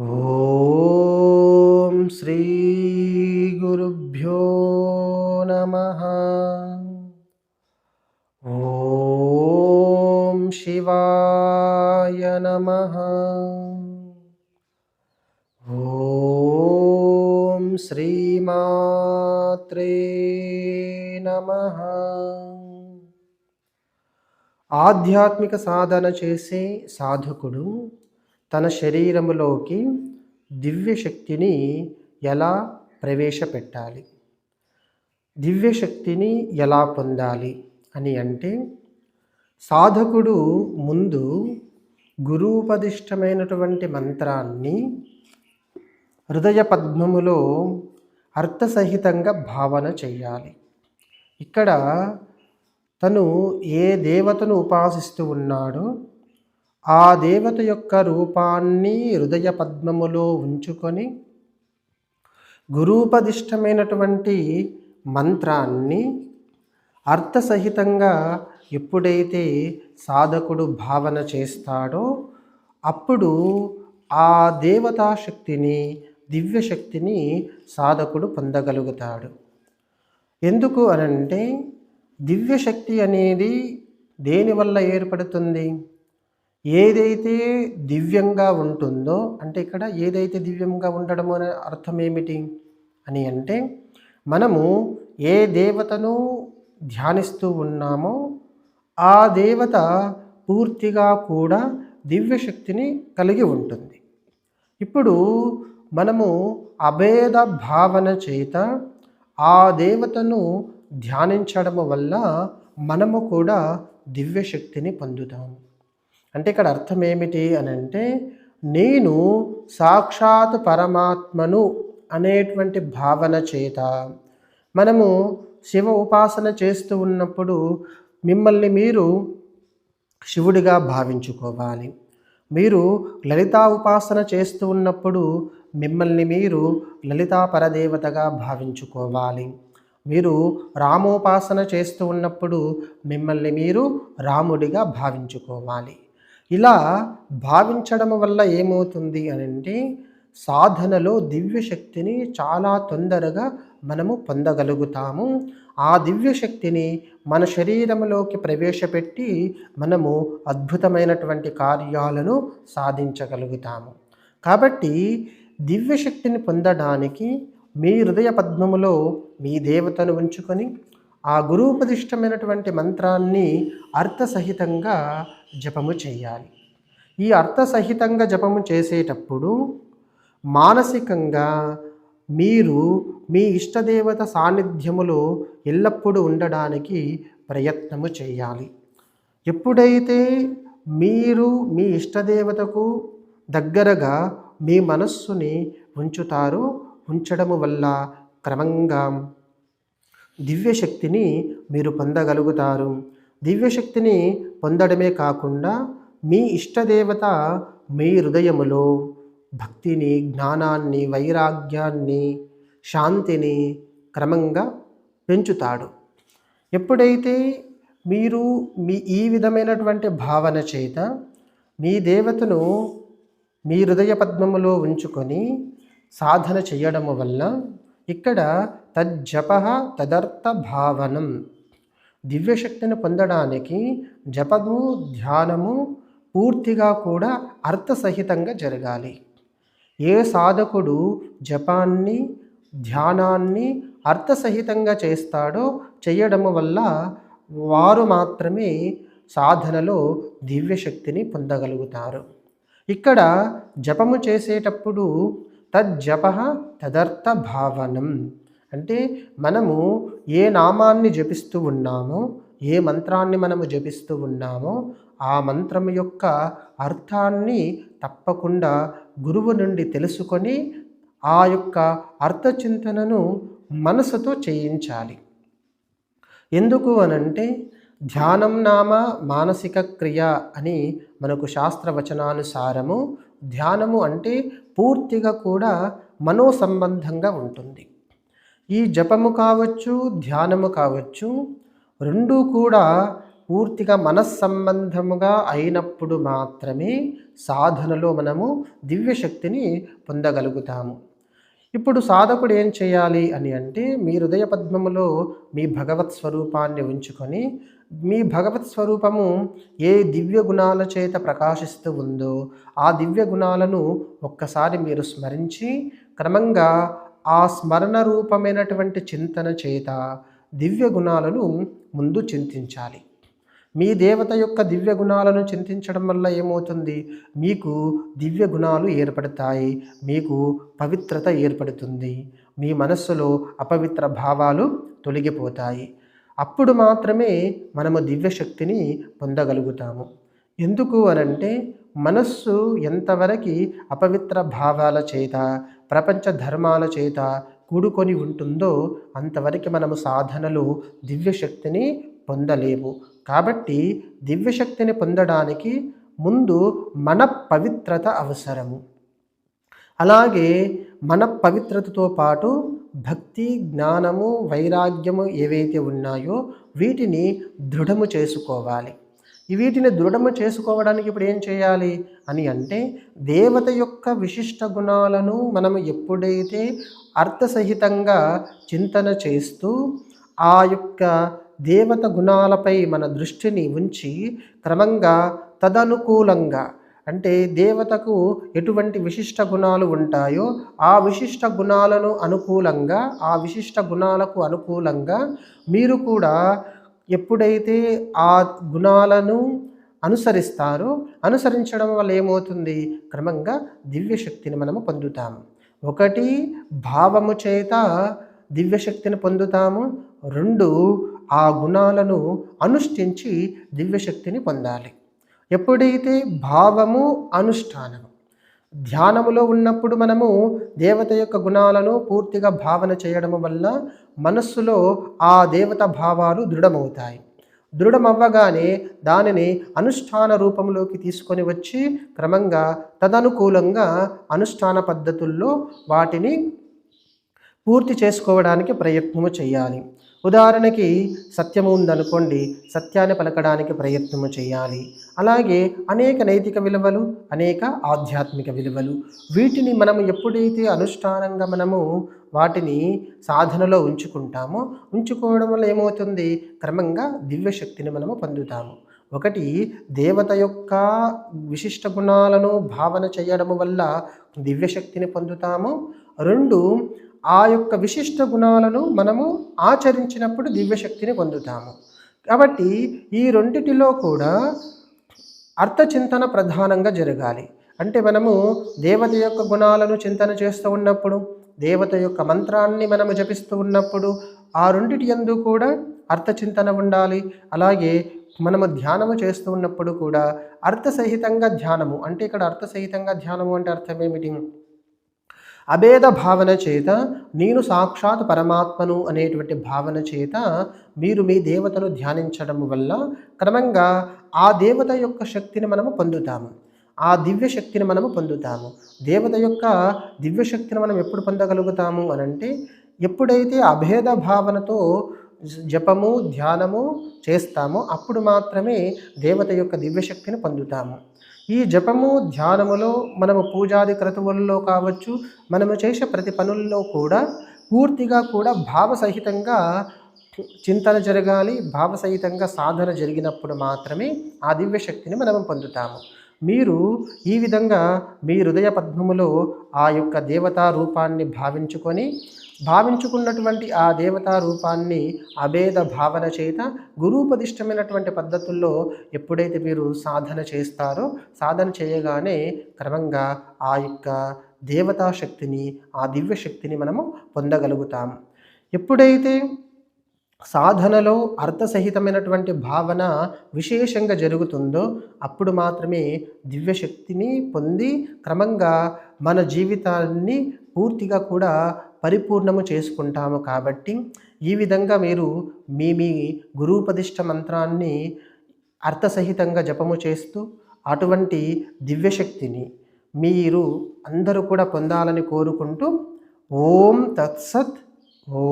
ఓం శ్రీ గురుభ్యో నమ. ఓం శివాయ నమ. ఓం శ్రీమాత్రే నమ. ఆధ్యాత్మిక సాధన చేసే సాధకుడు తన శరీరములోకి దివ్యశక్తిని ఎలా ప్రవేశపెట్టాలి? దివ్యశక్తిని ఎలా పొందాలి అని అంటే సాధకుడు ముందు గురూపదిష్టమైనటువంటి మంత్రాన్ని హృదయ పద్మములో అర్థసహితంగా భావన చేయాలి ఇక్కడ తను ఏ దేవతను ఉపాసిస్తూ ఉన్నాడో ఆ దేవత యొక్క రూపాన్ని హృదయ పద్మములో ఉంచుకొని గురూపదిష్టమైనటువంటి మంత్రాన్ని అర్థసహితంగా ఎప్పుడైతే సాధకుడు భావన చేస్తాడో అప్పుడు ఆ దేవతా శక్తిని దివ్యశక్తిని సాధకుడు పొందగలుగుతాడు. ఎందుకు అనంటే దివ్యశక్తి అనేది దేనివల్ల ఏర్పడుతుంది? ఏదైతే దివ్యంగా ఉంటుందో అంటే ఇక్కడ ఏదైతే దివ్యంగా ఉండడం అనే అర్థం ఏమిటి అని అంటే మనము ఏ దేవతను ధ్యానిస్తూ ఉన్నామో ఆ దేవత పూర్తిగా కూడా దివ్యశక్తిని కలిగి ఉంటుంది. ఇప్పుడు మనము అభేద భావన చేత ఆ దేవతను ధ్యానించడం వల్ల మనము కూడా దివ్యశక్తిని పొందుతాము. అంటే ఇక్కడ అర్థం ఏమిటి అని అంటే నేను సాక్షాత్ పరమాత్మను అనేటువంటి భావన చేత మనము శివ ఉపాసన చేస్తూ ఉన్నప్పుడు మిమ్మల్ని మీరు శివుడిగా భావించుకోవాలి. మీరు లలితా ఉపాసన చేస్తూ ఉన్నప్పుడు మిమ్మల్ని మీరు లలితా పరదేవతగా భావించుకోవాలి. మీరు రామోపాసన చేస్తూ ఉన్నప్పుడు మిమ్మల్ని మీరు రాముడిగా భావించుకోవాలి. ఇలా భావించడం వల్ల ఏమవుతుంది అని అంటే సాధనలో దివ్యశక్తిని చాలా తొందరగా మనము పొందగలుగుతాము. ఆ దివ్యశక్తిని మన శరీరంలోకి ప్రవేశపెట్టి మనము అద్భుతమైనటువంటి కార్యాలను సాధించగలుగుతాము. కాబట్టి దివ్యశక్తిని పొందడానికి మీ హృదయ పద్మములో మీ దేవతను ఉంచుకొని ఆ గురూపదిష్టమైనటువంటి మంత్రాన్ని అర్థసహితంగా జపము చేయాలి. ఈ అర్థసహితంగా జపము చేసేటప్పుడు మానసికంగా మీరు మీ ఇష్టదేవత సాన్నిధ్యములో ఎల్లప్పుడూ ఉండడానికి ప్రయత్నము చేయాలి. ఎప్పుడైతే మీరు మీ ఇష్టదేవతకు దగ్గరగా మీ మనస్సుని ఉంచుతారో ఉంచడము వల్ల క్రమంగా దివ్యశక్తిని మీరు పొందగలుగుతారు. దివ్యశక్తిని పొందడమే కాకుండా మీ ఇష్టదేవత మీ హృదయములో భక్తిని జ్ఞానాన్ని వైరాగ్యాన్ని శాంతిని క్రమంగా పెంచుతాడు. ఎప్పుడైతే మీరు మీ ఈ విధమైనటువంటి భావన చేత మీ దేవతను మీ హృదయ పద్మములో ఉంచుకొని సాధన చేయడము వల్ల ఇక్కడ తజ్జప తదర్థ భావనం దివ్యశక్తిని పొందడానికి జపము ధ్యానము పూర్తిగా కూడా అర్థసహితంగా జరగాలి. ఏ సాధకుడు జపాన్ని ధ్యానాన్ని అర్థసహితంగా చేస్తాడో చేయడము వల్ల వారు మాత్రమే సాధనలో దివ్యశక్తిని పొందగలుగుతారు. ఇక్కడ జపము చేసేటప్పుడు తజ్జప తదర్థ భావనం అంటే మనము ఏ నామాన్ని జపిస్తూ ఉన్నామో ఏ మంత్రాన్ని మనము జపిస్తూ ఉన్నామో ఆ మంత్రం యొక్క అర్థాన్ని తప్పకుండా గురువు నుండి తెలుసుకొని ఆ యొక్క అర్థచింతనను మనసుతో చేయించాలి. ఎందుకు అనంటే ధ్యానం నామ మానసిక క్రియ అని మనకు శాస్త్రవచనానుసారము ధ్యానము అంటే పూర్తిగా కూడా మనో సంబంధంగా ఉంటుంది. ఈ జపము కావచ్చు ధ్యానము కావచ్చు రెండూ కూడా పూర్తిగా మనస్సంబంధముగా అయినప్పుడు మాత్రమే సాధనలో మనము దివ్యశక్తిని పొందగలుగుతాము. ఇప్పుడు సాధకుడు ఏం చేయాలి అని అంటే మీ హృదయ పద్మములో మీ భగవత్ స్వరూపాన్ని ఉంచుకొని మీ భగవత్ స్వరూపము ఏ దివ్య గుణాల చేత ప్రకాశిస్తూ ఉందో ఆ దివ్య గుణాలను ఒక్కసారి మీరు స్మరించి క్రమంగా ఆ స్మరణ రూపమైనటువంటి చింతన చేత దివ్య గుణాలను ముందు చింతించాలి. మీ దేవత యొక్క దివ్య గుణాలను చింతించడం వల్ల ఏమవుతుంది? మీకు దివ్య గుణాలు ఏర్పడతాయి మీకు పవిత్రత ఏర్పడుతుంది మీ మనస్సులో అపవిత్ర భావాలు తొలగిపోతాయి. అప్పుడు మాత్రమే మనము దివ్యశక్తిని పొందగలుగుతాము. ఎందుకు అనంటే మనస్సు ఎంతవరకు అపవిత్ర భావాల చేత ప్రపంచ ధర్మాల చేత కూడుకొని ఉంటుందో అంతవరకు మనము సాధనలు దివ్యశక్తిని పొందలేము. కాబట్టి దివ్యశక్తిని పొందడానికి ముందు మన పవిత్రత అవసరము. అలాగే మన పవిత్రతతో పాటు భక్తి జ్ఞానము వైరాగ్యము ఏవైతే ఉన్నాయో వీటిని దృఢము చేసుకోవాలి. వీటిని దృఢము చేసుకోవడానికి ఇప్పుడు ఏం చేయాలి అని అంటే దేవత యొక్క విశిష్ట గుణాలను మనం ఎప్పుడైతే అర్థసహితంగా చింతన చేస్తూ ఆ యొక్క దేవత గుణాలపై మన దృష్టిని ఉంచి క్రమంగా తదనుకూలంగా అంటే దేవతకు ఎటువంటి విశిష్ట గుణాలు ఉంటాయో ఆ విశిష్ట గుణాలను అనుకూలంగా ఆ విశిష్ట గుణాలకు అనుకూలంగా మీరు కూడా ఎప్పుడైతే ఆ గుణాలను అనుసరిస్తారో అనుసరించడం వల్ల ఏమవుతుంది? క్రమంగా దివ్యశక్తిని మనము పొందుతాము ఒకటి భావము చేత దివ్యశక్తిని పొందుతాము. రెండు ఆ గుణాలను అనుష్ఠించి దివ్యశక్తిని పొందాలి. ఎప్పుడైతే భావము అనుష్ఠానము ధ్యానములో ఉన్నప్పుడు మనము దేవత యొక్క గుణాలను పూర్తిగా భావన చేయడం వల్ల మనస్సులో ఆ దేవత భావాలు దృఢమవుతాయి. దృఢమవ్వగానే దానిని అనుష్ఠాన రూపంలోకి తీసుకొని వచ్చి క్రమంగా తదనుకూలంగా అనుష్ఠాన పద్ధతుల్లో వాటిని పూర్తి చేసుకోవడానికి ప్రయత్నము చేయాలి. ఉదాహరణకి సత్యము ఉందనుకోండి సత్యాన్ని పలకడానికి ప్రయత్నము చేయాలి. అలాగే అనేక నైతిక విలువలు అనేక ఆధ్యాత్మిక విలువలు. వీటిని మనం ఎప్పుడైతే అనుష్ఠానంగా మనము వాటిని సాధనలో ఉంచుకుంటామో ఉంచుకోవడం వల్ల ఏమవుతుంది? క్రమంగా దివ్యశక్తిని మనము పొందుతాము. ఒకటి దేవత యొక్క విశిష్ట గుణాలను భావన చేయడం వల్ల దివ్యశక్తిని పొందుతాము. రెండు ఆ యొక్క విశిష్ట గుణాలను మనము ఆచరించినప్పుడు దివ్యశక్తిని పొందుతాము. కాబట్టి ఈ రెండిటిలో కూడా అర్థచింతన ప్రధానంగా జరగాలి. అంటే మనము దేవత యొక్క గుణాలను చింతన చేస్తూ ఉన్నప్పుడు దేవత యొక్క మంత్రాన్ని మనము జపిస్తూ ఉన్నప్పుడు ఆ రెండిటి ఎందు కూడా అర్థచింతన ఉండాలి. అలాగే మనము ధ్యానము చేస్తూ ఉన్నప్పుడు కూడా అర్థసహితంగా ధ్యానము అంటే ఇక్కడ అర్థసహితంగా ధ్యానము అంటే అర్థం ఏమిటి అభేద భావన చేత నేను సాక్షాత్ పరమాత్మను అనేటువంటి భావన చేత మీరు మీ దేవతను ధ్యానించడం వల్ల క్రమంగా ఆ దేవత యొక్క శక్తిని మనము పొందుతాము. ఆ దివ్య శక్తిని మనము పొందుతాము. దేవత యొక్క దివ్య శక్తిని మనం ఎప్పుడు పొందగలుగుతాము అనంటే ఎప్పుడైతే అభేద భావనతో జపము ధ్యానము చేస్తామో. అప్పుడు మాత్రమే దేవత యొక్క దివ్యశక్తిని పొందుతాము. ఈ జపము ధ్యానములో మనము పూజాది క్రతువుల్లో కావచ్చు మనము చేసే ప్రతి పనుల్లో కూడా పూర్తిగా కూడా భావసహితంగా చింతన జరగాలి భావసహితంగా సాధన జరిగినప్పుడు మాత్రమే ఆ దివ్యశక్తిని మనం పొందుతాము. మీరు ఈ విధంగా మీ హృదయ పద్మములో ఆ యొక్క దేవతా రూపాన్ని భావించుకొని భావించుకున్నటువంటి ఆ దేవతా రూపాన్ని అభేద భావన చేత గురూపదిష్టమైనటువంటి పద్ధతుల్లో ఎప్పుడైతే మీరు సాధన చేస్తారో సాధన చేయగానే క్రమంగా ఆ యొక్క దేవతా శక్తిని ఆ దివ్య శక్తిని మనము పొందగలుగుతాం. ఎప్పుడైతే సాధనలో అర్థసహితమైనటువంటి భావన విశేషంగా జరుగుతుందో అప్పుడు మాత్రమే దివ్యశక్తిని పొంది క్రమంగా మన జీవితాన్ని పూర్తిగా కూడా పరిపూర్ణము చేసుకుంటాము కాబట్టి ఈ విధంగా మీరు మీ మీ గురుపదిష్ట మంత్రాన్ని అర్థసహితంగా జపము చేస్తూ అటువంటి దివ్యశక్తిని మీరు అందరూ కూడా పొందాలని కోరుకుంటూ ఓం తత్సత్ ఓ